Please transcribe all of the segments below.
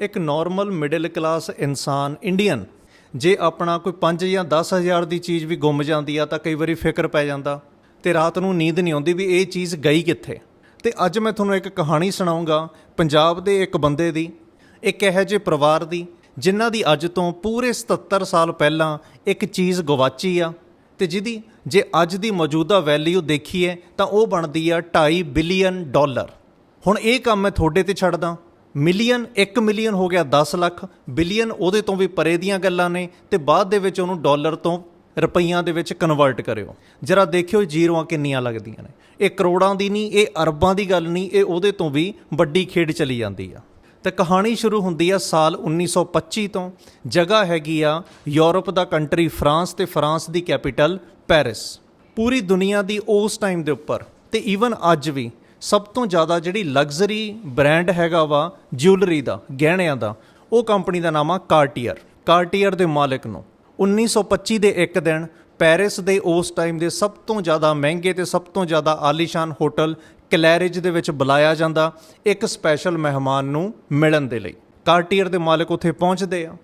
ਇੱਕ normal middle class ਇਨਸਾਨ Indian ਜੇ ਆਪਣਾ ਕੋਈ 5 ਜਾਂ 10000 ਦੀ ਚੀਜ਼ ਵੀ ਗੁੰਮ ਜਾਂਦੀ ਆ, ਤਾਂ ਕਈ ਵਾਰੀ ਫਿਕਰ ਪੈ ਜਾਂਦਾ। ਤੇ ਰਾਤ ਨੂੰ ਨੀਂਦ ਨਹੀਂ ਆਉਂਦੀ ਵੀ ਇਹ ਚੀਜ਼ ਗਈ ਕਿੱਥੇ। ਤੇ ਅੱਜ ਮੈਂ ਤੁਹਾਨੂੰ ਇੱਕ ਕਹਾਣੀ ਸੁਣਾਉਂਗਾ ਪੰਜਾਬ ਦੇ ਇੱਕ ਬੰਦੇ ਦੀ, ਇੱਕ ਇਹੋ ਜਿਹੇ ਪਰਿਵਾਰ ਦੀ, ਜਿਨ੍ਹਾਂ ਦੀ ਅੱਜ ਤੋਂ ਪੂਰੇ 77 ਸਾਲ ਪਹਿਲਾਂ ਇੱਕ ਚੀਜ਼ ਗਵਾਚੀ ਆ। ਤੇ ਜਿਹਦੀ ਜੇ ਅੱਜ ਦੀ ਮੌਜੂਦਾ ਵੈਲਿਊ ਦੇਖੀਏ, ਤਾਂ ਉਹ ਬਣਦੀ ਆ 2.5 ਬਿਲੀਅਨ ਡਾਲਰ ਹੁਣ ਇਹ ਕੰਮ ਮੈਂ ਤੁਹਾਡੇ ਤੇ ਛੱਡਦਾ। ਮਿਲੀਅਨ 1 ਮਿਲੀਅਨ ਹੋ ਗਿਆ 10 ਲੱਖ, ਬਿਲੀਅਨ ਉਹਦੇ ਤੋਂ ਵੀ ਪਰੇ ਦੀਆਂ ਗੱਲਾਂ ਨੇ ਤੇ ਬਾਅਦ ਦੇ ਵਿੱਚ ਉਹਨੂੰ ਡਾਲਰ ਤੋਂ ਰੁਪਈਆਂ ਦੇ ਵਿੱਚ ਕਨਵਰਟ ਕਰਿਓ। ਜਰਾ ਦੇਖਿਓ ਜੀਰੋਆਂ ਕਿੰਨੀਆਂ ਲੱਗਦੀਆਂ ਨੇ। ਇਹ ਕਰੋੜਾਂ ਦੀ ਨਹੀਂ, ਇਹ ਅਰਬਾਂ ਦੀ ਗੱਲ ਨਹੀਂ, ਇਹ ਉਹਦੇ ਤੋਂ ਵੀ ਵੱਡੀ ਖੇਡ ਚਲੀ ਜਾਂਦੀ ਆ। ਤੇ ਕਹਾਣੀ ਸ਼ੁਰੂ ਹੁੰਦੀ ਆ ਸਾਲ 1925 ਤੋਂ। ਜਗ੍ਹਾ ਹੈਗੀ ਆ ਯੂਰਪ ਦਾ ਕੰਟਰੀ ਫਰਾਂਸ ਤੇ ਫਰਾਂਸ ਦੀ ਕੈਪੀਟਲ ਪੈਰਿਸ। ਪੂਰੀ ਦੁਨੀਆ ਦੀ ਉਸ ਟਾਈਮ ਦੇ ਉੱਪਰ ਤੇ ਈਵਨ ਅੱਜ ਵੀ ਸਭ ਤੋਂ ਜ਼ਿਆਦਾ ਜਿਹੜੀ ਲਗਜ਼ਰੀ ਬ੍ਰਾਂਡ ਹੈਗਾ ਵਾ ਜਿਊਲਰੀ ਦਾ, ਗਹਿਣਿਆਂ ਦਾ, ਉਹ ਕੰਪਨੀ ਦਾ ਨਾਮ ਆ ਕਾਰਟੀਅਰ ਕਾਰਟੀਅਰ ਦੇ ਮਾਲਕ ਨੂੰ 1925 ਦੇ ਇੱਕ ਦਿਨ ਪੈਰਿਸ ਦੇ ਉਸ ਟਾਈਮ ਦੇ ਸਭ ਤੋਂ ਜ਼ਿਆਦਾ ਮਹਿੰਗੇ ਤੇ ਸਭ ਤੋਂ ਜ਼ਿਆਦਾ ਆਲੀਸ਼ਾਨ ਹੋਟਲ ਕਲੈਰਿਜ ਦੇ ਵਿੱਚ ਬੁਲਾਇਆ ਜਾਂਦਾ ਇੱਕ ਸਪੈਸ਼ਲ ਮਹਿਮਾਨ ਨੂੰ ਮਿਲਣ ਦੇ ਲਈ। ਕਾਰਟੀਅਰ ਦੇ ਮਾਲਕ ਉੱਥੇ ਪਹੁੰਚਦੇ ਆ।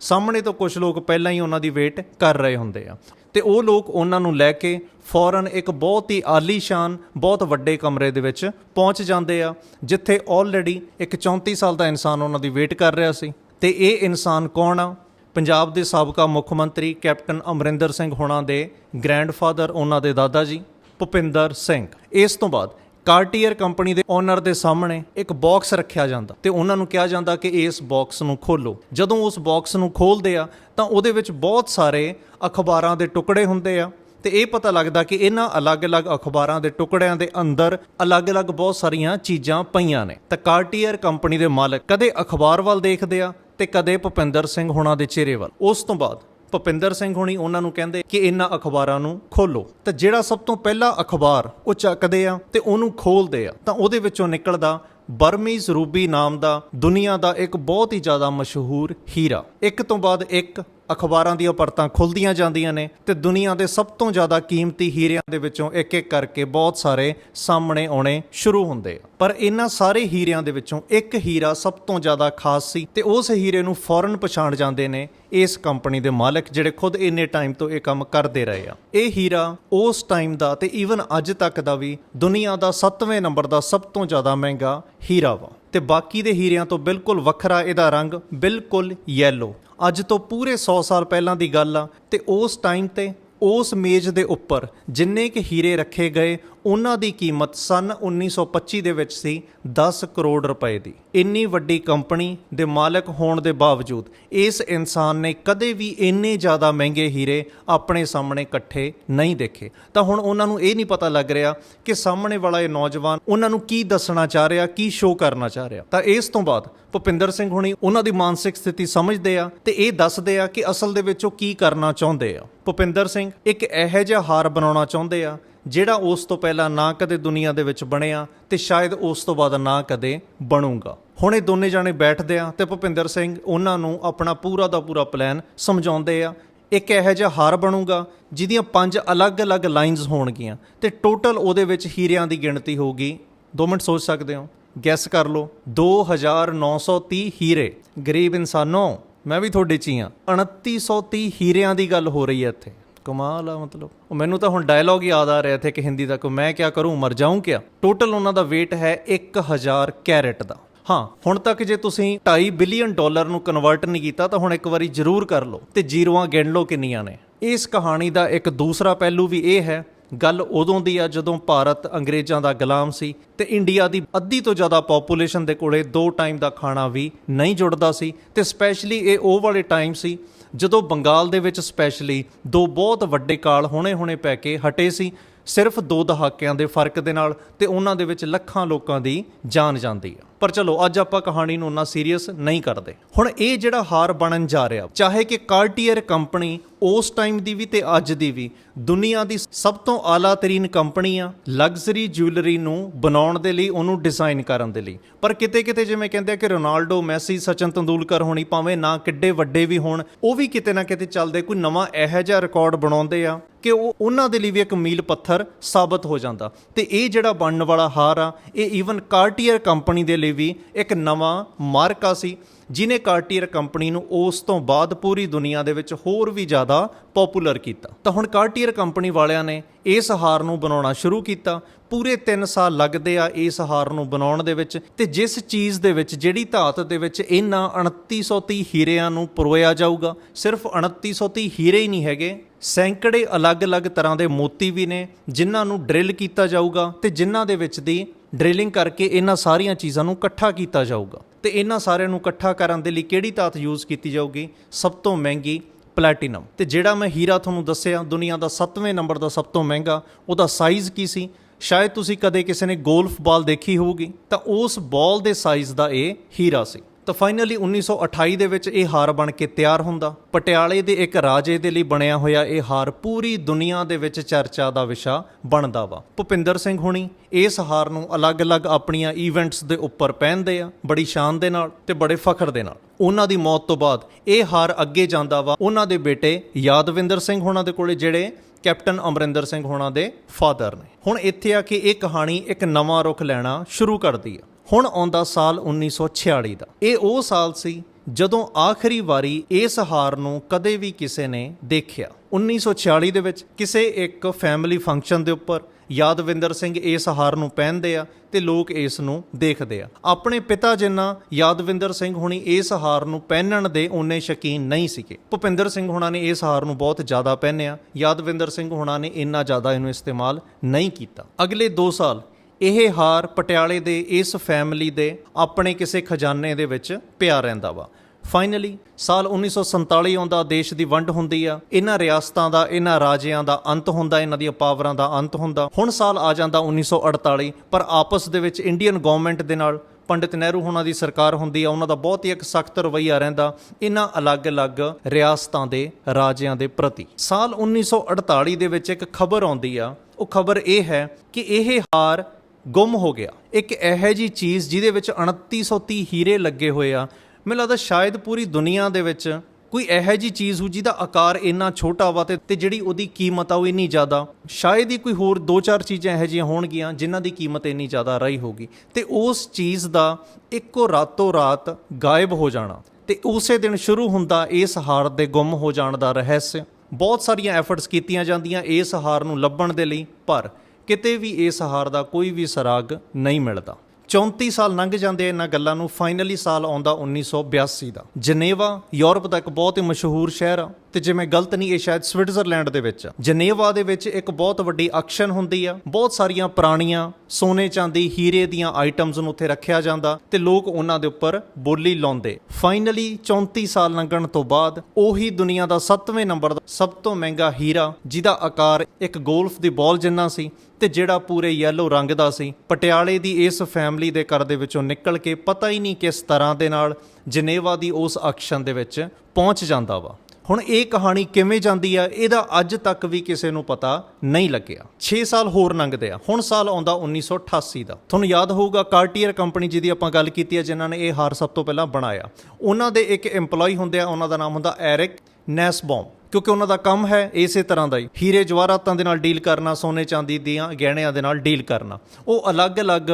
ਸਾਹਮਣੇ ਤੋਂ ਕੁਝ ਲੋਕ ਪਹਿਲਾਂ ਹੀ ਉਹਨਾਂ ਦੀ ਵੇਟ ਕਰ ਰਹੇ ਹੁੰਦੇ ਆ। ਤੇ ਉਹ ਲੋਕ ਉਹਨਾਂ ਨੂੰ ਲੈ ਕੇ ਫੌਰਨ ਇੱਕ ਬਹੁਤ ਹੀ ਆਲੀਸ਼ਾਨ ਬਹੁਤ ਵੱਡੇ ਕਮਰੇ ਦੇ ਵਿੱਚ ਪਹੁੰਚ ਜਾਂਦੇ ਆ, ਜਿੱਥੇ ਆਲਰੇਡੀ ਇੱਕ 34 ਸਾਲ ਦਾ ਇਨਸਾਨ ਉਹਨਾਂ ਦੀ ਵੇਟ ਕਰ ਰਿਹਾ ਸੀ। ਤੇ ਇਹ ਇਨਸਾਨ ਕੌਣ ਆ? ਪੰਜਾਬ ਦੇ ਸਾਬਕਾ ਮੁੱਖ ਮੰਤਰੀ ਕੈਪਟਨ ਅਮਰਿੰਦਰ ਸਿੰਘ ਹੋਣਾ ਦੇ ਗ੍ਰੈਂਡਫਾਦਰ ਉਹਨਾਂ ਦੇ ਦਾਦਾ ਜੀ, ਭੁਪਿੰਦਰ ਸਿੰਘ। ਇਸ ਤੋਂ ਬਾਅਦ ਕਾਰਟੀਅਰ ਕੰਪਨੀ ਦੇ ਓਨਰ ਦੇ ਸਾਹਮਣੇ ਇੱਕ ਬਾਕਸ ਰੱਖਿਆ ਜਾਂਦਾ ਤੇ ਉਹਨਾਂ ਨੂੰ ਕਿਹਾ ਜਾਂਦਾ ਕਿ ਇਸ ਬਾਕਸ ਨੂੰ ਖੋਲੋ। ਜਦੋਂ ਉਸ ਬਾਕਸ ਨੂੰ ਖੋਲਦੇ ਆ, ਤਾਂ ਉਹਦੇ ਵਿੱਚ ਬਹੁਤ ਸਾਰੇ ਅਖਬਾਰਾਂ ਦੇ ਟੁਕੜੇ ਹੁੰਦੇ ਆ ਤੇ ਇਹ ਪਤਾ ਲੱਗਦਾ ਕਿ ਇਹਨਾਂ ਅਲੱਗ-ਅਲੱਗ ਅਖਬਾਰਾਂ ਦੇ ਟੁਕੜਿਆਂ ਦੇ ਅੰਦਰ ਅਲੱਗ-ਅਲੱਗ ਬਹੁਤ ਸਾਰੀਆਂ ਚੀਜ਼ਾਂ ਪਈਆਂ ਨੇ। ਤਾਂ ਕਾਰਟੀਅਰ ਕੰਪਨੀ ਦੇ ਮਾਲਕ ਕਦੇ ਅਖਬਾਰ ਵੱਲ ਦੇਖਦੇ ਆ ਤੇ ਕਦੇ ਭੁਪਿੰਦਰ ਸਿੰਘ ਹੁਣਾਂ ਦੇ ਚਿਹਰੇ ਵੱਲ। ਉਸ ਤੋਂ ਬਾਅਦ ਭੁਪਿੰਦਰ ਸਿੰਘ ਹੋਣੀ ਉਹਨਾਂ ਨੂੰ ਕਹਿੰਦੇ ਕਿ ਇਹਨਾਂ ਅਖਬਾਰਾਂ ਨੂੰ ਖੋਲੋ ਤਾਂ ਜਿਹੜਾ ਸਭ ਤੋਂ ਪਹਿਲਾ ਅਖਬਾਰ ਉਹ ਚੱਕਦੇ ਆ ਤੇ ਉਹਨੂੰ ਖੋਲਦੇ ਆ, ਤਾਂ ਉਹਦੇ ਵਿੱਚੋਂ ਨਿਕਲਦਾ ਬਰਮੀਜ਼ ਰੂਬੀ ਨਾਮ ਦਾ ਦੁਨੀਆ ਦਾ ਇੱਕ ਬਹੁਤ ਹੀ ਜ਼ਿਆਦਾ ਮਸ਼ਹੂਰ ਹੀਰਾ। ਇੱਕ ਤੋਂ ਬਾਅਦ ਇੱਕ ਅਖਬਾਰਾਂ ਦੀਆਂ ਪਰਤਾਂ ਖੁੱਲਦੀਆਂ ਜਾਂਦੀਆਂ ਨੇ ਤੇ ਦੁਨੀਆ ਦੇ ਸਭ ਤੋਂ ਜ਼ਿਆਦਾ ਕੀਮਤੀ ਹੀਰਿਆਂ ਦੇ ਵਿੱਚੋਂ ਇੱਕ ਇੱਕ ਕਰਕੇ ਬਹੁਤ ਸਾਰੇ ਸਾਹਮਣੇ ਆਉਣੇ ਸ਼ੁਰੂ ਹੁੰਦੇ ਆ। ਪਰ ਇਹਨਾਂ ਸਾਰੇ ਹੀਰਿਆਂ ਦੇ ਵਿੱਚੋਂ ਇੱਕ ਹੀਰਾ ਸਭ ਤੋਂ ਜ਼ਿਆਦਾ ਖਾਸ ਸੀ ਤੇ ਉਸ ਹੀਰੇ ਨੂੰ ਫੌਰਨ ਪਛਾਣ ਜਾਂਦੇ ਨੇ ਇਸ ਕੰਪਨੀ ਦੇ ਮਾਲਕ ਜਿਹੜੇ ਖੁਦ ਇੰਨੇ ਟਾਈਮ ਤੋਂ ਇਹ ਕੰਮ ਕਰਦੇ ਰਹੇ ਆ। ਇਹ ਹੀਰਾ ਉਸ ਟਾਈਮ ਦਾ ਤੇ ਈਵਨ ਅੱਜ ਤੱਕ ਦਾ ਵੀ ਦੁਨੀਆ ਦਾ 7ਵੇਂ ਨੰਬਰ ਦਾ ਸਭ ਤੋਂ ਜ਼ਿਆਦਾ ਮਹਿੰਗਾ ਹੀਰਾ ਵਾ। ਤੇ ਬਾਕੀ ਦੇ ਹੀਰਿਆਂ ਤੋਂ ਬਿਲਕੁਲ ਵੱਖਰਾ ਇਹਦਾ ਰੰਗ ਬਿਲਕੁਲ ਯੈਲੋ ਅੱਜ ਤੋਂ ਪੂਰੇ 100 ਸਾਲ ਪਹਿਲਾਂ ਦੀ ਗੱਲ ਆ ਤੇ ਉਸ ਟਾਈਮ ਤੇ ਉਸ ਮੇਜ਼ ਦੇ ਉੱਪਰ ਜਿੰਨੇ ਕਿ ਹੀਰੇ ਰੱਖੇ ਗਏ ਉਹਨਾਂ ਦੀ ਕੀਮਤ ਸਨ 1925 ਦੇ ਵਿੱਚ ਸੀ 10 ਕਰੋੜ ਰੁਪਏ ਦੀ। ਇੰਨੀ ਵੱਡੀ ਕੰਪਨੀ ਦੇ ਮਾਲਕ ਹੋਣ ਦੇ ਬਾਵਜੂਦ ਇਸ ਇਨਸਾਨ ਨੇ ਕਦੇ ਵੀ ਇੰਨੇ ਜ਼ਿਆਦਾ ਮਹਿੰਗੇ ਹੀਰੇ ਆਪਣੇ ਸਾਹਮਣੇ ਇਕੱਠੇ ਨਹੀਂ ਦੇਖੇ। ਤਾਂ ਹੁਣ ਉਹਨਾਂ ਨੂੰ ਇਹ ਨਹੀਂ ਪਤਾ ਲੱਗ ਰਿਹਾ ਕਿ ਸਾਹਮਣੇ ਵਾਲਾ ਇਹ ਨੌਜਵਾਨ ਉਹਨਾਂ ਨੂੰ ਕੀ ਦੱਸਣਾ ਚਾਹ ਰਿਹਾ, ਕੀ ਸ਼ੋਅ ਕਰਨਾ ਚਾਹ ਰਿਹਾ। ਤਾਂ ਇਸ ਤੋਂ ਬਾਅਦ ਭੁਪਿੰਦਰ ਸਿੰਘ ਹੁਣੀ ਉਹਨਾਂ ਦੀ ਮਾਨਸਿਕ ਸਥਿਤੀ ਸਮਝਦੇ ਆ ਤੇ ਇਹ ਦੱਸਦੇ ਆ ਕਿ ਅਸਲ ਦੇ ਵਿੱਚ ਉਹ ਕੀ ਕਰਨਾ ਚਾਹੁੰਦੇ ਆ। ਭੁਪਿੰਦਰ ਸਿੰਘ ਇੱਕ ਇਹੋ ਜਿਹਾ ਹਾਰ ਬਣਾਉਣਾ ਚਾਹੁੰਦੇ ਆ ਜਿਹੜਾ ਉਸ ਤੋਂ ਪਹਿਲਾਂ ਨਾ ਕਦੇ ਦੁਨੀਆ ਦੇ ਵਿੱਚ ਬਣਿਆ ਤੇ ਸ਼ਾਇਦ ਉਸ ਤੋਂ ਬਾਅਦ ਨਾ ਕਦੇ ਬਣੂਗਾ। ਹੁਣ ਇਹ ਦੋਨੇ ਜਾਣੇ ਬੈਠਦੇ ਆ ਤੇ ਭੁਪਿੰਦਰ ਸਿੰਘ ਉਹਨਾਂ ਨੂੰ ਆਪਣਾ ਪੂਰਾ ਦਾ ਪੂਰਾ ਪਲਾਨ ਸਮਝਾਉਂਦੇ ਆ। ਇੱਕ ਇਹੋ ਜਿਹਾ ਹਾਰ ਬਣੂਗਾ ਜਿਹਦੀਆਂ ਪੰਜ ਅਲੱਗ-ਅਲੱਗ ਲਾਈਨਸ ਹੋਣਗੀਆਂ ਤੇ ਟੋਟਲ ਉਹਦੇ ਵਿੱਚ ਹੀਰਿਆਂ ਦੀ ਗਿਣਤੀ ਹੋਊਗੀ। 2 ਮਿੰਟ ਸੋਚ ਸਕਦੇ ਹੋ? ਗੈਸ ਕਰ ਲਓ। 2930 ਹੀਰੇ। ਗਰੀਬ ਇਨਸਾਨੋ, ਮੈਂ ਵੀ ਤੁਹਾਡੇ ਚ ਹੀ ਆ 2930 ਹੀਰਿਆਂ ਦੀ ਗੱਲ ਹੋ ਰਹੀ ਹੈ ਇੱਥੇ। ਕਮਾਲ ਆ ਮਤਲਬ। ਉਹ ਮੈਨੂੰ ਤਾਂ ਹੁਣ ਡਾਇਲੌਗ ਯਾਦ ਆ ਰਿਹਾ ਇੱਥੇ ਕਿ ਹਿੰਦੀ ਦਾ ਕਿ ਮੈਂ ਕੀ ਕਰੂੰ, ਮਰ ਜਾਊਂ ਕਿਆ? ਟੋਟਲ ਉਹਨਾਂ ਦਾ weight ਹੈ 1000 ਕੈਰਟ ਦਾ। ਹਾਂ, ਹੁਣ ਤੱਕ ਜੇ ਤੁਸੀਂ 2.5 ਬਿਲੀਅਨ ਡਾਲਰ ਨੂੰ ਕਨਵਰਟ ਨਹੀਂ ਕੀਤਾ, ਤਾਂ ਹੁਣ ਇੱਕ ਵਾਰੀ ਜ਼ਰੂਰ ਕਰ ਲਓ ਤੇ ਜ਼ੀਰੋਆਂ ਗਿਣ ਲਓ ਕਿੰਨੀਆਂ ਨੇ। ਇਸ ਕਹਾਣੀ ਦਾ ਇੱਕ ਦੂਸਰਾ ਪਹਿਲੂ ਵੀ ਇਹ ਹੈ, ਗੱਲ ਉਦੋਂ ਦੀ ਆ ਜਦੋਂ ਭਾਰਤ ਅੰਗਰੇਜ਼ਾਂ ਦਾ ਗੁਲਾਮ ਸੀ ਤੇ ਇੰਡੀਆ ਦੀ ਅੱਧੀ ਤੋਂ ਜ਼ਿਆਦਾ ਪੋਪੂਲੇਸ਼ਨ ਦੇ ਕੋਲੇ ਦੋ ਟਾਈਮ ਦਾ ਖਾਣਾ ਵੀ ਨਹੀਂ ਜੁੜਦਾ ਸੀ ਤੇ ਸਪੈਸ਼ਲੀ ਇਹ ਉਹ ਵਾਲੇ ਟਾਈਮ ਸੀ ਜਦੋਂ ਬੰਗਾਲ ਦੇ ਵਿੱਚ ਸਪੈਸ਼ਲੀ ਦੋ ਬਹੁਤ ਵੱਡੇ ਕਾਲ ਹੋਣੇ-ਹੋਣੇ ਪੈ ਕੇ ਹਟੇ ਸੀ, ਸਿਰਫ ਦੋ ਦਹਾਕਿਆਂ ਦੇ ਫ਼ਰਕ ਦੇ ਨਾਲ ਤੇ ਉਹਨਾਂ ਦੇ ਵਿੱਚ ਲੱਖਾਂ ਲੋਕਾਂ ਦੀ ਜਾਨ ਜਾਂਦੀ ਆ। ਪਰ ਚਲੋ, ਅੱਜ ਆਪਾਂ ਕਹਾਣੀ ਨੂੰ ਨਾ ਸੀਰੀਅਸ ਨਹੀਂ ਕਰਦੇ। ਹੁਣ ਇਹ ਜਿਹੜਾ ਹਾਰ ਬਣਨ ਜਾ ਰਿਹਾ, ਚਾਹੇ ਕਿ ਕਾਰਟੀਅਰ ਕੰਪਨੀ ਉਸ ਟਾਈਮ ਦੀ ਵੀ ਤੇ ਅੱਜ ਦੀ ਵੀ, ਦੁਨੀਆ ਦੀ ਸਭ ਤੋਂ ਆਲਾ ਤਰੀਨ ਕੰਪਨੀ ਆ ਲਗਜ਼ਰੀ ਜੁਐਲਰੀ ਨੂੰ ਬਣਾਉਣ ਦੇ ਲਈ, ਉਹਨੂੰ ਡਿਜ਼ਾਈਨ ਕਰਨ ਦੇ ਲਈ। ਪਰ ਕਿਤੇ ਕਿਤੇ ਜਿਵੇਂ ਕਹਿੰਦੇ ਆ ਕਿ ਰੋਨਾਲਡੋ, ਮੈਸੀ, ਸਚਿਨ ਤੰਦੂਲਕਰ ਹੋਣੀ ਭਾਵੇਂ ਨਾ ਕਿੱਡੇ ਵੱਡੇ ਵੀ ਹੋਣ, ਉਹ ਵੀ ਕਿਤੇ ਨਾ ਕਿਤੇ ਚੱਲਦੇ, ਕੋਈ ਨਵਾਂ ਇਹੋ ਜਿਹਾ ਰਿਕਾਰਡ ਬਣਾਉਂਦੇ ਆ ਕਿ ਉਹ ਉਹਨਾਂ ਦੇ ਲਈ ਵੀ ਇੱਕ ਮੀਲ ਪੱਥਰ ਸਾਬਤ ਹੋ ਜਾਂਦਾ। ਤੇ ਇਹ ਜਿਹੜਾ ਬਣਨ ਵਾਲਾ ਹਾਰ ਆ, ਇਹ ਈਵਨ ਕਾਰਟੀਅਰ ਕੰਪਨੀ ਦੇ ਲਈ ਵੀ ਇੱਕ ਨਵਾਂ ਮਾਰਕਾ ਸੀ। ਜਿਨੇ ਕਾਰਟੀਅਰ ਕੰਪਨੀ ਨੂੰ ਉਸ ਤੋਂ ਬਾਅਦ ਪੂਰੀ ਦੁਨੀਆ ਦੇ ਵਿੱਚ ਹੋਰ ਵੀ ਜ਼ਿਆਦਾ ਪਪੂਲਰ ਕੀਤਾ। ਤਾਂ ਹੁਣ ਕਾਰਟੀਅਰ ਕੰਪਨੀ ਵਾਲਿਆਂ ਨੇ ਇਸ ਹਾਰ ਨੂੰ ਬਣਾਉਣਾ ਸ਼ੁਰੂ ਕੀਤਾ। ਪੂਰੇ 3 ਸਾਲ ਲੱਗਦੇ ਆ ਇਸ ਹਾਰ ਨੂੰ ਬਣਾਉਣ ਦੇ ਵਿੱਚ ਤੇ ਜਿਸ ਚੀਜ਼ ਦੇ ਵਿੱਚ ਜਿਹੜੀ ਧਾਤ ਦੇ ਵਿੱਚ ਇਹਨਾਂ 2930 ਹੀਰਿਆਂ ਨੂੰ ਪਰੋਇਆ ਜਾਊਗਾ, ਸਿਰਫ 2930 ਹੀਰੇ ਹੀ ਨਹੀਂ ਹੈਗੇ, ਸੈਂਕੜੇ ਅਲੱਗ-ਅਲੱਗ ਤਰ੍ਹਾਂ ਦੇ ਮੋਤੀ ਵੀ ਨੇ ਜਿਨ੍ਹਾਂ ਨੂੰ ਡਰਿਲ ਕੀਤਾ ਜਾਊਗਾ ਤੇ ਜਿਨ੍ਹਾਂ ਦੇ ਵਿੱਚ ਦੀ ਡ੍ਰਿਲਿੰਗ ਕਰਕੇ ਇਹਨਾਂ ਸਾਰੀਆਂ ਚੀਜ਼ਾਂ ਨੂੰ ਇਕੱਠਾ ਕੀਤਾ ਜਾਊਗਾ। ਤੇ ਇਹਨਾਂ ਸਾਰਿਆਂ ਨੂੰ ਇਕੱਠਾ ਕਰਨ ਦੇ ਲਈ ਕਿਹੜੀ ਧਾਤ ਯੂਜ਼ ਕੀਤੀ ਜਾਊਗੀ? ਸਭ ਤੋਂ ਮਹਿੰਗੀ ਪਲੈਟੀਨਮ। ਤੇ ਜਿਹੜਾ ਮੈਂ ਹੀਰਾ ਤੁਹਾਨੂੰ ਦੱਸਿਆ, ਦੁਨੀਆ ਦਾ 7ਵੇਂ ਨੰਬਰ ਦਾ ਸਭ ਤੋਂ ਮਹਿੰਗਾ, ਉਹਦਾ ਸਾਈਜ਼ ਕੀ ਸੀ? ਸ਼ਾਇਦ ਤੁਸੀਂ ਕਦੇ ਕਿਸੇ ਨੇ ਗੋਲਫ ਬਾਲ ਦੇਖੀ ਹੋਊਗੀ, ਤਾਂ ਉਸ ਬਾਲ ਦੇ ਸਾਈਜ਼ ਦਾ ਇਹ ਹੀਰਾ ਸੀ। ਤਾਂ ਫਾਈਨਲੀ 1928 ਦੇ ਵਿੱਚ ਇਹ ਹਾਰ ਬਣ ਕੇ ਤਿਆਰ ਹੁੰਦਾ। ਪਟਿਆਲੇ ਦੇ ਇੱਕ ਰਾਜੇ ਦੇ ਲਈ ਬਣਿਆ ਹੋਇਆ ਇਹ ਹਾਰ ਪੂਰੀ ਦੁਨੀਆ ਦੇ ਵਿੱਚ ਚਰਚਾ ਦਾ ਵਿਸ਼ਾ ਬਣਦਾ ਵਾ। ਭੁਪਿੰਦਰ ਸਿੰਘ ਹੁਣੀ ਇਸ ਹਾਰ ਨੂੰ ਅਲੱਗ-ਅਲੱਗ ਆਪਣੀਆਂ ਇਵੈਂਟਸ ਦੇ ਉੱਪਰ ਪਹਿਨਦੇ ਆ, ਬੜੀ ਸ਼ਾਨ ਦੇ ਨਾਲ ਤੇ ਬੜੇ ਫਖਰ ਦੇ ਨਾਲ। ਉਹਨਾਂ ਦੀ ਮੌਤ ਤੋਂ ਬਾਅਦ ਇਹ ਹਾਰ ਅੱਗੇ ਜਾਂਦਾ ਵਾ ਉਹਨਾਂ ਦੇ ਬੇਟੇ ਯਾਦਵਿੰਦਰ ਸਿੰਘ ਹੋਣਾ ਦੇ ਕੋਲੇ, ਜਿਹੜੇ ਕੈਪਟਨ ਅਮਰਿੰਦਰ ਸਿੰਘ ਹੋਣਾ ਦੇ ਫਾਦਰ ਨੇ। ਹੁਣ ਇੱਥੇ ਆ ਕੇ ਇਹ ਕਹਾਣੀ ਇੱਕ ਨਵਾਂ ਰੁਖ ਲੈਣਾ ਸ਼ੁਰੂ ਕਰਦੀ ਆ। ਹੁਣ ਆਉਂਦਾ ਸਾਲ 1946 ਦਾ। ਇਹ ਉਹ ਸਾਲ ਸੀ ਜਦੋਂ ਆਖਰੀ ਵਾਰੀ ਇਸ ਹਾਰ ਨੂੰ ਕਦੇ ਵੀ ਕਿਸੇ ਨੇ ਦੇਖਿਆ। 1946 ਦੇ ਵਿੱਚ ਕਿਸੇ ਇੱਕ ਫੈਮਿਲੀ ਫੰਕਸ਼ਨ ਦੇ ਉੱਪਰ ਯਾਦਵਿੰਦਰ ਸਿੰਘ ਇਸ ਹਾਰ ਨੂੰ ਪਹਿਨਦੇ ਆ ਤੇ ਲੋਕ ਇਸ ਨੂੰ ਦੇਖਦੇ ਆ। ਆਪਣੇ ਪਿਤਾ ਜਿੰਨਾ ਯਾਦਵਿੰਦਰ ਸਿੰਘ ਹੁਣੀ ਇਸ ਹਾਰ ਨੂੰ ਪਹਿਨਣ ਦੇ ਓਨੇ ਸ਼ਕੀਨ ਨਹੀਂ ਸੀਗੇ। ਭੁਪਿੰਦਰ ਸਿੰਘ ਹੁਣਾਂ ਨੇ ਇਸ ਹਾਰ ਨੂੰ ਬਹੁਤ ਜ਼ਿਆਦਾ ਪਹਿਨਿਆ। ਯਾਦਵਿੰਦਰ ਸਿੰਘ ਹੁਣਾਂ ਨੇ ਇੰਨਾ ਜ਼ਿਆਦਾ ਇਹਨੂੰ ਇਸਤੇਮਾਲ ਨਹੀਂ ਕੀਤਾ। ਅਗਲੇ 2 ਸਾਲ ਇਹ ਹਾਰ ਪਟਿਆਲੇ ਦੇ ਇਸ ਫੈਮਿਲੀ ਦੇ ਆਪਣੇ ਕਿਸੇ ਖਜ਼ਾਨੇ ਦੇ ਵਿੱਚ ਪਿਆ ਰਹਿੰਦਾ ਵਾ। ਫਾਈਨਲੀ ਸਾਲ 1947 ਆਉਂਦਾ, ਦੇਸ਼ ਦੀ ਵੰਡ ਹੁੰਦੀ ਆ। ਇਹਨਾਂ ਰਿਆਸਤਾਂ ਦਾ, ਇਹਨਾਂ ਰਾਜਿਆਂ ਦਾ ਅੰਤ ਹੁੰਦਾ, ਇਹਨਾਂ ਦੀਆਂ ਪਾਵਰਾਂ ਦਾ ਅੰਤ ਹੁੰਦਾ। ਹੁਣ ਸਾਲ ਆ ਜਾਂਦਾ 1948 ਪਰ ਆਪਸ ਦੇ ਵਿੱਚ ਇੰਡੀਅਨ ਗਵਰਨਮੈਂਟ ਦੇ ਨਾਲ ਪੰਡਿਤ ਨਹਿਰੂ ਹੋਣਾ ਦੀ ਸਰਕਾਰ ਹੁੰਦੀ ਆ, ਉਹਨਾਂ ਦਾ ਬਹੁਤ ਹੀ ਇੱਕ ਸਖਤ ਰਵੱਈਆ ਰਹਿੰਦਾ ਇਹਨਾਂ ਅਲੱਗ-ਅਲੱਗ ਰਿਆਸਤਾਂ ਦੇ ਰਾਜਿਆਂ ਦੇ ਪ੍ਰਤੀ। ਸਾਲ 1948 ਦੇ ਵਿੱਚ ਇੱਕ ਖਬਰ ਆਉਂਦੀ ਆ। ਉਹ ਖਬਰ ਇਹ ਹੈ ਕਿ ਇਹ ਹਾਰ ਗੁੰਮ ਹੋ ਗਿਆ। ਇੱਕ ਇਹੋ ਜੀ ਚੀਜ਼ ਜਿਹਦੇ ਵਿੱਚ 2930 ਹੀਰੇ ਲੱਗੇ ਹੋਏ ਆ। ਮੈਨੂੰ ਲੱਗਦਾ ਸ਼ਾਇਦ ਪੂਰੀ ਦੁਨੀਆ ਦੇ ਵਿੱਚ ਕੋਈ ਇਹੋ ਜੀ ਚੀਜ਼ ਹੋ ਜਿਹਦਾ ਆਕਾਰ ਇੰਨਾ ਛੋਟਾ ਵਾ ਤੇ ਜਿਹੜੀ ਉਹਦੀ ਕੀਮਤ ਆ ਉਹ ਇੰਨੀ ਜ਼ਿਆਦਾ। ਸ਼ਾਇਦ ਹੀ ਕੋਈ ਹੋਰ ਦੋ ਚਾਰ ਚੀਜ਼ਾਂ ਇਹੋ ਜਿਹੀਆਂ ਹੋਣਗੀਆਂ ਜਿਨ੍ਹਾਂ ਦੀ ਕੀਮਤ ਇੰਨੀ ਜ਼ਿਆਦਾ ਰਹੀ ਹੋਗੀ ਤੇ ਉਸ ਚੀਜ਼ ਦਾ ਇੱਕੋ ਰਾਤੋਂ ਰਾਤ ਗਾਇਬ ਹੋ ਜਾਣਾ। ਤੇ ਉਸੇ ਦਿਨ ਸ਼ੁਰੂ ਹੁੰਦਾ ਇਸ ਹਾਰ ਦੇ ਗੁੰਮ ਹੋ ਜਾਣ ਦਾ ਰਹੱਸ। ਬਹੁਤ ਸਾਰੀਆਂ ਐਫਰਟਸ ਕੀਤੀਆਂ ਜਾਂਦੀਆਂ ਇਸ ਹਾਰ ਨੂੰ ਲੱਭਣ ਦੇ ਲਈ। ਪਰ ਕਿਤੇ ਵੀ ਇਸ ਹਾਰ ਦਾ ਕੋਈ ਵੀ ਸਰਾਗ ਨਹੀਂ ਮਿਲਦਾ। 34 ਸਾਲ ਲੰਘ ਜਾਂਦੇ ਇਹਨਾਂ ਗੱਲਾਂ ਨੂੰ ਫਾਈਨਲੀ ਸਾਲ ਆਉਂਦਾ 1982 ਦਾ। ਜਨੇਵਾ ਯੂਰਪ ਦਾ ਇੱਕ ਬਹੁਤ ਹੀ ਮਸ਼ਹੂਰ ਸ਼ਹਿਰ ਆ। ਤੇ ਜਿਵੇਂ ਗਲਤ ਨਹੀਂ, ਇਹ ਸ਼ਾਇਦ ਸਵਿਟਜ਼ਰਲੈਂਡ ਦੇ ਵਿੱਚ ਆ। ਜਨੇਵਾ ਦੇ ਵਿੱਚ ਇੱਕ ਬਹੁਤ ਵੱਡੀ ਆਕਸ਼ਨ ਹੁੰਦੀ ਆ। ਬਹੁਤ ਸਾਰੀਆਂ ਪੁਰਾਣੀਆਂ ਸੋਨੇ ਚਾਂਦੀ, ਹੀਰੇ ਦੀਆਂ ਆਈਟਮਸ ਨੂੰ ਉੱਥੇ ਰੱਖਿਆ ਜਾਂਦਾ ਤੇ ਲੋਕ ਉਹਨਾਂ ਦੇ ਉੱਪਰ ਬੋਲੀ ਲਾਉਂਦੇ। ਫਾਈਨਲੀ 34 ਸਾਲ ਲੰਘਣ ਤੋਂ ਬਾਅਦ ਉਹੀ ਦੁਨੀਆ ਦਾ 7ਵੇਂ ਨੰਬਰ ਦਾ ਸਭ ਤੋਂ ਮਹਿੰਗਾ ਹੀਰਾ, ਜਿਹਦਾ ਆਕਾਰ ਇੱਕ ਗੋਲਫ ਦੀ ਬਾਲ ਜਿੰਨਾ ਸੀ ਤੇ ਜਿਹੜਾ ਪੂਰੇ ਯੈਲੋ ਰੰਗ ਦਾ ਸੀ, ਪਟਿਆਲੇ ਦੀ ਇਸ ਫੈਮਿਲੀ ਦੇ ਘਰ ਦੇ ਵਿੱਚੋਂ ਨਿਕਲ ਕੇ ਪਤਾ ਹੀ ਨਹੀਂ ਕਿਸ ਤਰ੍ਹਾਂ ਦੇ ਨਾਲ ਜਨੇਵਾ ਦੀ ਉਸ ਆਕਸ਼ਨ ਦੇ ਵਿੱਚ ਪਹੁੰਚ ਜਾਂਦਾ ਵਾ। ਹੁਣ ਇਹ ਕਹਾਣੀ ਕਿਵੇਂ ਜਾਂਦੀ ਆ, ਇਹਦਾ ਅੱਜ ਤੱਕ ਵੀ ਕਿਸੇ ਨੂੰ ਪਤਾ ਨਹੀਂ ਲੱਗਿਆ। 6 ਸਾਲ ਹੋਰ ਲੰਘਦੇ ਆ। ਹੁਣ ਸਾਲ ਆਉਂਦਾ 1988 ਦਾ। ਤੁਹਾਨੂੰ ਯਾਦ ਹੋਊਗਾ ਕਾਰਟੀਅਰ ਕੰਪਨੀ ਜਿਹਦੀ ਆਪਾਂ ਗੱਲ ਕੀਤੀ ਹੈ ਜਿਨ੍ਹਾਂ ਨੇ ਇਹ ਹਾਰ ਸਭ ਤੋਂ ਪਹਿਲਾਂ ਬਣਾਇਆ। ਉਹਨਾਂ ਦੇ ਇੱਕ EMPLOYE ਹੁੰਦੇ ਆ, ਉਹਨਾਂ ਦਾ ਨਾਮ ਹੁੰਦਾ ਐਰਿਕ ਨੈਸਬੌਮ। ਕਿਉਂਕਿ ਉਹਨਾਂ ਦਾ ਕੰਮ ਹੈ ਇਸੇ ਤਰ੍ਹਾਂ ਦਾ ਹੀ। ਹੀਰੇ ਜਵਾਹਰਾਤਾਂ ਦੇ ਨਾਲ ਡੀਲ ਕਰਨਾ, ਸੋਨੇ ਚਾਂਦੀ ਦੀਆਂ ਗਹਿਣਿਆਂ ਦੇ ਨਾਲ ਡੀਲ ਕਰਨਾ। ਉਹ ਅਲੱਗ-ਅਲੱਗ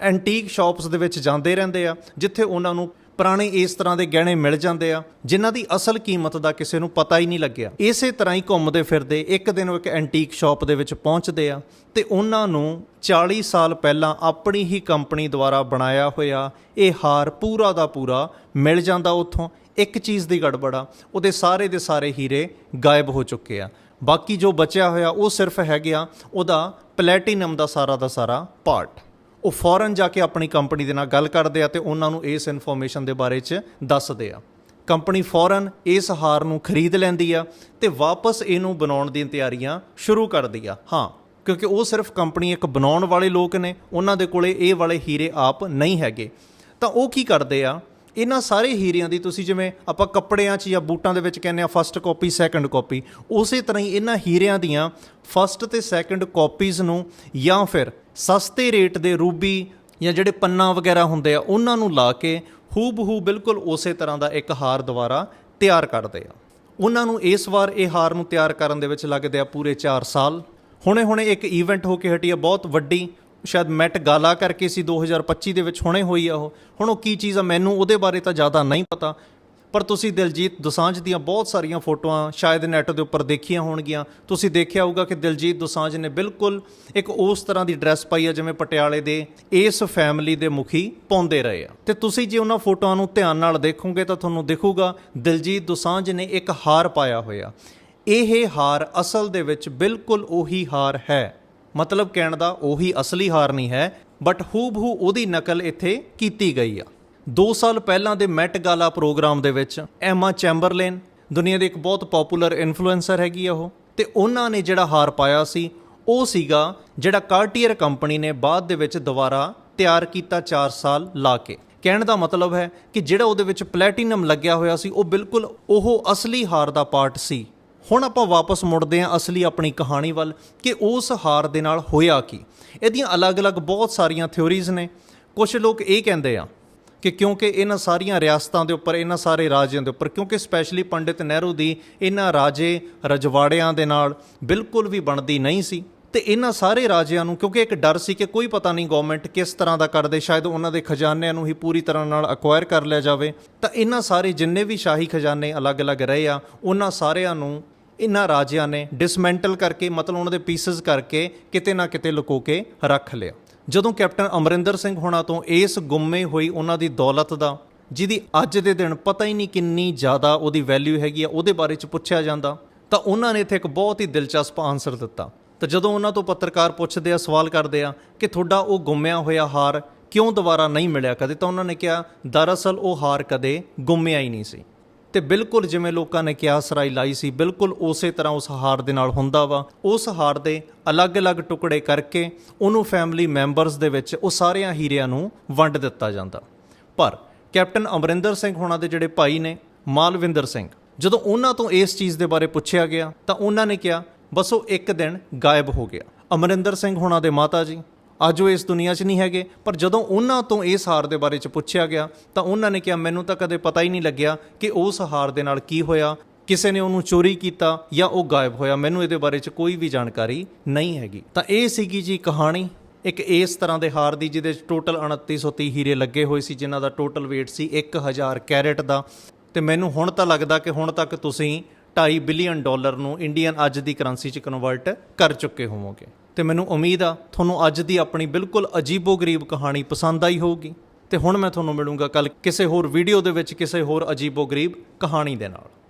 ਐਂਟੀਕ ਸ਼ਾਪਸ ਦੇ ਵਿੱਚ ਜਾਂਦੇ ਰਹਿੰਦੇ ਆ, ਜਿੱਥੇ ਉਹਨਾਂ ਨੂੰ ਪੁਰਾਣੇ ਇਸ ਤਰ੍ਹਾਂ ਦੇ ਗਹਿਣੇ ਮਿਲ ਜਾਂਦੇ ਆ, ਜਿਨ੍ਹਾਂ ਦੀ ਅਸਲ ਕੀਮਤ ਦਾ ਕਿਸੇ ਨੂੰ ਪਤਾ ਹੀ ਨਹੀਂ ਲੱਗਿਆ। ਇਸੇ ਤਰ੍ਹਾਂ ਹੀ ਘੁੰਮਦੇ ਫਿਰਦੇ ਇੱਕ ਦਿਨ ਉਹ ਇੱਕ ਐਂਟੀਕ ਸ਼ਾਪ ਦੇ ਵਿੱਚ ਪਹੁੰਚਦੇ ਆ ਤੇ ਉਹਨਾਂ ਨੂੰ 40 ਸਾਲ ਪਹਿਲਾਂ ਆਪਣੀ ਹੀ ਕੰਪਨੀ ਦੁਆਰਾ ਬਣਾਇਆ ਹੋਇਆ ਇਹ ਹਾਰ ਪੂਰਾ ਦਾ ਪੂਰਾ ਮਿਲ ਜਾਂਦਾ ਉੱਥੋਂ। ਇੱਕ ਚੀਜ਼ ਦੀ ਗੜਬੜਾ ਉਹਦੇ ਸਾਰੇ ਦੇ ਸਾਰੇ ਹੀਰੇ ਗਾਇਬ ਹੋ ਚੁੱਕੇ ਆ। ਬਾਕੀ ਜੋ ਬਚਿਆ ਹੋਇਆ ਉਹ ਸਿਰਫ ਹੈਗੇ ਆ, ਉਹਦਾ ਪਲੈਟੀਨਮ ਦਾ ਸਾਰਾ ਦਾ ਸਾਰਾ ਪਾਰਟ ਉਹ ਫੌਰਨ ਜਾ ਕੇ ਆਪਣੀ ਕੰਪਨੀ ਦੇ ਨਾਲ ਗੱਲ ਕਰਦੇ ਆ ਤੇ ਉਹਨਾਂ ਨੂੰ ਇਸ ਇਨਫੋਰਮੇਸ਼ਨ ਦੇ ਬਾਰੇ 'ਚ ਦੱਸਦੇ ਆ। ਕੰਪਨੀ ਫੌਰਨ ਇਸ ਹਾਰ ਨੂੰ ਖਰੀਦ ਲੈਂਦੀ ਆ ਤੇ ਵਾਪਸ ਇਹਨੂੰ ਬਣਾਉਣ ਦੀਆਂ ਤਿਆਰੀਆਂ ਸ਼ੁਰੂ ਕਰਦੀ ਆ। ਹਾਂ, ਕਿਉਂਕਿ ਉਹ ਸਿਰਫ ਕੰਪਨੀ ਇੱਕ ਬਣਾਉਣ ਵਾਲੇ ਲੋਕ ਨੇ, ਉਹਨਾਂ ਦੇ ਕੋਲੇ ਇਹ ਵਾਲੇ ਹੀਰੇ ਆਪ ਨਹੀਂ ਹੈਗੇ। ਤਾਂ ਉਹ ਕੀ ਕਰਦੇ ਆ? ਇਹਨਾਂ ਸਾਰੇ ਹੀਰਿਆਂ ਦੀ ਤੁਸੀਂ ਜਿਵੇਂ ਆਪਾਂ ਕੱਪੜਿਆਂ 'ਚ ਜਾਂ ਬੂਟਾਂ ਦੇ ਵਿੱਚ ਕਹਿੰਦੇ ਆ ਫਸਟ ਕਾਪੀ ਸੈਕੰਡ ਕਾਪੀ ਉਸੇ ਤਰ੍ਹਾਂ ਹੀ ਇਹਨਾਂ ਹੀਰਿਆਂ ਦੀਆਂ ਫਸਟ ਤੇ ਸੈਕੰਡ ਕਾਪੀਜ਼ ਨੂੰ ਜਾਂ ਫਿਰ ਸਸਤੇ ਰੇਟ ਦੇ ਰੂਬੀ ਜਾਂ ਜਿਹੜੇ ਪੰਨਾ ਵਗੈਰਾ ਹੁੰਦੇ ਆ, ਉਹਨਾਂ ਨੂੰ ਲਾ ਕੇ ਹੂਬਹੂ ਬਿਲਕੁਲ ਉਸੇ ਤਰ੍ਹਾਂ ਦਾ ਇੱਕ ਹਾਰ ਦੁਬਾਰਾ ਤਿਆਰ ਕਰਦੇ ਆ। ਉਹਨਾਂ ਨੂੰ ਇਸ ਵਾਰ ਇਹ ਹਾਰ ਨੂੰ ਤਿਆਰ ਕਰਨ ਦੇ ਵਿੱਚ ਲੱਗਦੇ ਆ ਪੂਰੇ 4 ਸਾਲ। ਹੁਣੇ-ਹੁਣੇ ਇੱਕ ਇਵੈਂਟ ਹੋ ਕੇ ਹਟੀ ਆ, ਬਹੁਤ ਵੱਡੀ। ਸ਼ਾਇਦ ਮੈਟ ਗਾਲਾ ਕਰਕੇ ਸੀ 2025 ਦੇ ਵਿੱਚ ਹੁਣੇ ਹੋਈ ਆ ਉਹ। ਹੁਣ ਉਹ ਕੀ ਚੀਜ਼ ਆ, ਮੈਨੂੰ ਉਹਦੇ ਬਾਰੇ ਤਾਂ ਜ਼ਿਆਦਾ ਨਹੀਂ ਪਤਾ। ਪਰ ਤੁਸੀਂ ਦਿਲਜੀਤ ਦੋਸਾਂਝ ਦੀਆਂ ਬਹੁਤ ਸਾਰੀਆਂ ਫੋਟੋਆਂ ਸ਼ਾਇਦ ਨੈੱਟ ਦੇ ਉੱਪਰ ਦੇਖੀਆਂ ਹੋਣਗੀਆਂ। ਤੁਸੀਂ ਦੇਖਿਆ ਹੋਊਗਾ ਕਿ ਦਿਲਜੀਤ ਦੋਸਾਂਝ ਨੇ ਬਿਲਕੁਲ ਇੱਕ ਉਸ ਤਰ੍ਹਾਂ ਦੀ ਡਰੈਸ ਪਾਈ ਆ, ਜਿਵੇਂ ਪਟਿਆਲੇ ਦੇ ਇਸ ਫੈਮਿਲੀ ਦੇ ਮੁਖੀ ਪਾਉਂਦੇ ਰਹੇ ਆ। ਤੇ ਤੁਸੀਂ ਜੇ ਉਹਨਾਂ ਫੋਟੋਆਂ ਨੂੰ ਧਿਆਨ ਨਾਲ ਦੇਖੋਗੇ ਤਾਂ ਤੁਹਾਨੂੰ ਦਿਖੂਗਾ ਦਿਲਜੀਤ ਦੋਸਾਂਝ ਨੇ ਇੱਕ ਹਾਰ ਪਾਇਆ ਹੋਇਆ। ਇਹ ਹਾਰ ਅਸਲ ਦੇ ਵਿੱਚ ਬਿਲਕੁਲ ਉਹੀ ਹਾਰ ਹੈ। ਮਤਲਬ ਕਹਿਣ ਦਾ ਉਹੀ ਅਸਲੀ ਹਾਰ ਨਹੀਂ ਹੈ ਬਟ ਹੂਬਹੂ ਉਹਦੀ ਨਕਲ ਇੱਥੇ ਕੀਤੀ ਗਈ ਆ। 2 ਸਾਲ ਪਹਿਲਾਂ ਦੇ ਮੈਟ ਗਾਲਾ ਪ੍ਰੋਗਰਾਮ ਦੇ ਵਿੱਚ ਐਮਾ ਚੈਂਬਰਲੇਨ ਦੁਨੀਆ ਦੀ ਇੱਕ ਬਹੁਤ ਪਪੂਲਰ ਇਨਫਲੂਐਂਸਰ ਹੈਗੀ ਆ ਉਹ, ਤੇ ਉਹਨਾਂ ਨੇ ਜਿਹੜਾ ਹਾਰ ਪਾਇਆ ਸੀ, ਉਹ ਸੀਗਾ ਜਿਹੜਾ ਕਾਰਟੀਅਰ ਕੰਪਨੀ ਨੇ ਬਾਅਦ ਦੇ ਵਿੱਚ ਦੁਬਾਰਾ ਤਿਆਰ ਕੀਤਾ 4 ਸਾਲ ਲਾ ਕੇ। ਕਹਿਣ ਦਾ ਮਤਲਬ ਹੈ ਕਿ ਜਿਹੜਾ ਉਹਦੇ ਵਿੱਚ ਪਲੈਟੀਨਮ ਲੱਗਿਆ ਹੋਇਆ ਸੀ, ਉਹ ਬਿਲਕੁਲ ਉਹ ਅਸਲੀ ਹਾਰ ਦਾ ਪਾਰਟ ਸੀ। ਹੁਣ ਆਪਾਂ ਵਾਪਸ ਮੁੜਦੇ ਹਾਂ ਅਸਲੀ ਆਪਣੀ ਕਹਾਣੀ ਵੱਲ ਕਿ ਉਸ ਹਾਰ ਦੇ ਨਾਲ ਹੋਇਆ ਕੀ। ਇਹਦੀਆਂ ਅਲੱਗ-ਅਲੱਗ ਬਹੁਤ ਸਾਰੀਆਂ ਥਿਉਰੀਜ਼ ਨੇ। ਕੁਝ ਲੋਕ ਇਹ ਕਹਿੰਦੇ ਆ ਕਿ ਕਿਉਂਕਿ ਇਹਨਾਂ ਸਾਰੀਆਂ ਰਿਆਸਤਾਂ ਦੇ ਉੱਪਰ, ਇਹਨਾਂ ਸਾਰੇ ਰਾਜਿਆਂ ਦੇ ਉੱਪਰ, ਕਿਉਂਕਿ ਸਪੈਸ਼ਲੀ ਪੰਡਿਤ ਨਹਿਰੂ ਦੀ ਇਹਨਾਂ ਰਾਜੇ ਰਜਵਾੜਿਆਂ ਦੇ ਨਾਲ ਬਿਲਕੁਲ ਵੀ ਬਣਦੀ ਨਹੀਂ ਸੀ। ਤੇ ਇਹਨਾਂ ਸਾਰੇ ਰਾਜਿਆਂ ਨੂੰ ਕਿਉਂਕਿ ਇੱਕ ਡਰ ਸੀ ਕਿ ਕੋਈ ਪਤਾ ਨਹੀਂ ਗਵਰਨਮੈਂਟ ਕਿਸ ਤਰ੍ਹਾਂ ਦਾ ਕਰਦੇ, ਸ਼ਾਇਦ ਉਹਨਾਂ ਦੇ ਖਜ਼ਾਨਿਆਂ ਨੂੰ ਹੀ ਪੂਰੀ ਤਰ੍ਹਾਂ ਨਾਲ ਅਕਵਾਇਰ ਕਰ ਲਿਆ ਜਾਵੇ। ਤਾਂ ਇਹਨਾਂ ਸਾਰੇ ਜਿੰਨੇ ਵੀ ਸ਼ਾਹੀ ਖਜ਼ਾਨੇ ਅਲੱਗ-ਅਲੱਗ ਰਹੇ ਆ, ਉਹਨਾਂ ਸਾਰਿਆਂ ਨੂੰ ਇਹਨਾਂ ਰਾਜਿਆਂ ਨੇ ਡਿਸਮੈਂਟਲ ਕਰਕੇ, ਮਤਲਬ ਉਹਨਾਂ ਦੇ ਪੀਸਸ ਕਰਕੇ ਕਿਤੇ ਨਾ ਕਿਤੇ ਲੁਕੋ ਕੇ ਰੱਖ ਲਿਆ। ਜਦੋਂ ਕੈਪਟਨ ਅਮਰਿੰਦਰ ਸਿੰਘ ਹੋਣਾ ਤੋਂ ਇਸ ਗੁੰਮੇ ਹੋਈ ਉਹਨਾਂ ਦੀ ਦੌਲਤ ਦਾ, ਜਿਹਦੀ ਅੱਜ ਦੇ ਦਿਨ ਪਤਾ ਹੀ ਨਹੀਂ ਕਿੰਨੀ ਜ਼ਿਆਦਾ ਉਹਦੀ ਵੈਲਿਊ ਹੈਗੀ ਆ, ਉਹਦੇ ਬਾਰੇ ਚ ਪੁੱਛਿਆ ਜਾਂਦਾ, ਤਾਂ ਉਹਨਾਂ ਨੇ ਇੱਥੇ ਇੱਕ ਬਹੁਤ ਹੀ ਦਿਲਚਸਪ ਆਨਸਰ ਦਿੱਤਾ। ਤਾਂ ਜਦੋਂ ਉਹਨਾਂ ਤੋਂ ਪੱਤਰਕਾਰ ਪੁੱਛਦੇ ਆ, ਸਵਾਲ ਕਰਦੇ ਆ ਕਿ ਤੁਹਾਡਾ ਉਹ ਗੁੰਮਿਆ ਹੋਇਆ ਹਾਰ ਕਿਉਂ ਦੁਬਾਰਾ ਨਹੀਂ ਮਿਲਿਆ ਕਦੇ, ਤਾਂ ਉਹਨਾਂ ਨੇ ਕਿਹਾ, ਦਰਅਸਲ ਉਹ ਹਾਰ ਕਦੇ ਗੁੰਮਿਆ ਹੀ ਨਹੀਂ ਸੀ। ਤੇ ਬਿਲਕੁਲ ਜਿਵੇਂ ਲੋਕਾਂ ਨੇ ਕਿਹਾ, ਸਰਾਈ ਲਾਈ ਸੀ, ਬਿਲਕੁਲ ਉਸੇ ਤਰ੍ਹਾਂ ਉਸ ਹਾਰ ਦੇ ਨਾਲ ਹੁੰਦਾ ਵਾ। ਉਸ ਹਾਰ ਦੇ ਅਲੱਗ-ਅਲੱਗ ਟੁਕੜੇ ਕਰਕੇ ਉਹਨੂੰ ਫੈਮਿਲੀ ਮੈਂਬਰਸ ਦੇ ਵਿੱਚ ਉਹ ਸਾਰਿਆਂ ਹੀਰਿਆਂ ਨੂੰ ਵੰਡ ਦਿੱਤਾ ਜਾਂਦਾ। ਪਰ ਕੈਪਟਨ ਅਮਰਿੰਦਰ ਸਿੰਘ ਹੋਣਾ ਦੇ ਜਿਹੜੇ ਭਾਈ ਨੇ, ਮਾਲਵਿੰਦਰ ਸਿੰਘ, ਜਦੋਂ ਉਹਨਾਂ ਤੋਂ ਇਸ ਚੀਜ਼ ਦੇ ਬਾਰੇ ਪੁੱਛਿਆ ਗਿਆ, ਤਾਂ ਉਹਨਾਂ ਨੇ ਕਿਹਾ, ਬਸ ਉਹ ਇੱਕ ਦਿਨ ਗਾਇਬ ਹੋ ਗਿਆ। ਅਮਰਿੰਦਰ ਸਿੰਘ ਹੋਣਾ ਦੇ ਮਾਤਾ ਜੀ ਅੱਜ ਉਹ ਇਸ ਦੁਨੀਆ 'ਚ ਨਹੀਂ ਹੈਗੇ। ਪਰ ਜਦੋਂ ਉਹਨਾਂ ਤੋਂ ਇਸ ਹਾਰ ਦੇ ਬਾਰੇ 'ਚ ਪੁੱਛਿਆ ਗਿਆ, ਤਾਂ ਉਹਨਾਂ ਨੇ ਕਿਹਾ, ਮੈਨੂੰ ਤਾਂ ਕਦੇ ਪਤਾ ਹੀ ਨਹੀਂ ਲੱਗਿਆ ਕਿ ਉਸ ਹਾਰ ਦੇ ਨਾਲ ਕੀ ਹੋਇਆ। ਕਿਸੇ ਨੇ ਉਹਨੂੰ ਚੋਰੀ ਕੀਤਾ ਜਾਂ ਉਹ ਗਾਇਬ ਹੋਇਆ। ਮੈਨੂੰ ਇਹਦੇ ਬਾਰੇ 'ਚ ਕੋਈ ਵੀ ਜਾਣਕਾਰੀ ਨਹੀਂ ਹੈਗੀ। ਤਾਂ ਇਹ ਸੀਗੀ ਜੀ ਕਹਾਣੀ। ਇੱਕ ਇਸ ਤਰ੍ਹਾਂ ਦੇ ਹਾਰ ਦੀ, ਜਿਹਦੇ 'ਚ ਟੋਟਲ 2930 ਹੀਰੇ ਲੱਗੇ ਹੋਏ ਸੀ, ਜਿਨ੍ਹਾਂ ਦਾ ਟੋਟਲ weight ਸੀ 1000 ਕੈਰਟ ਦਾ। ਤੇ ਮੈਨੂੰ ਹੁਣ ਤਾਂ ਲੱਗਦਾ ਕਿ ਹੁਣ ਤੱਕ ਤੁਸੀਂ 2.5 ਬਿਲੀਅਨ ਡਾਲਰ ਨੂੰ ਇੰਡੀਅਨ ਅੱਜ ਦੀ ਕਰੰਸੀ 'ਚ ਕਨਵਰਟ ਕਰ ਚੁੱਕੇ ਹੋਵੋਗੇ। ਤੇ ਮੈਨੂੰ ਉਮੀਦ ਆ ਤੁਹਾਨੂੰ ਅੱਜ ਦੀ ਆਪਣੀ ਬਿਲਕੁਲ ਅਜੀਬੋ-ਗਰੀਬ ਕਹਾਣੀ ਪਸੰਦ ਆਈ ਹੋਊਗੀ। ਤੇ ਹੁਣ ਮੈਂ ਤੁਹਾਨੂੰ ਮਿਲੂੰਗਾ ਕੱਲ ਕਿਸੇ ਹੋਰ ਵੀਡੀਓ ਦੇ ਵਿੱਚ ਕਿਸੇ ਹੋਰ ਅਜੀਬੋ-ਗਰੀਬ ਕਹਾਣੀ ਦੇ ਨਾਲ।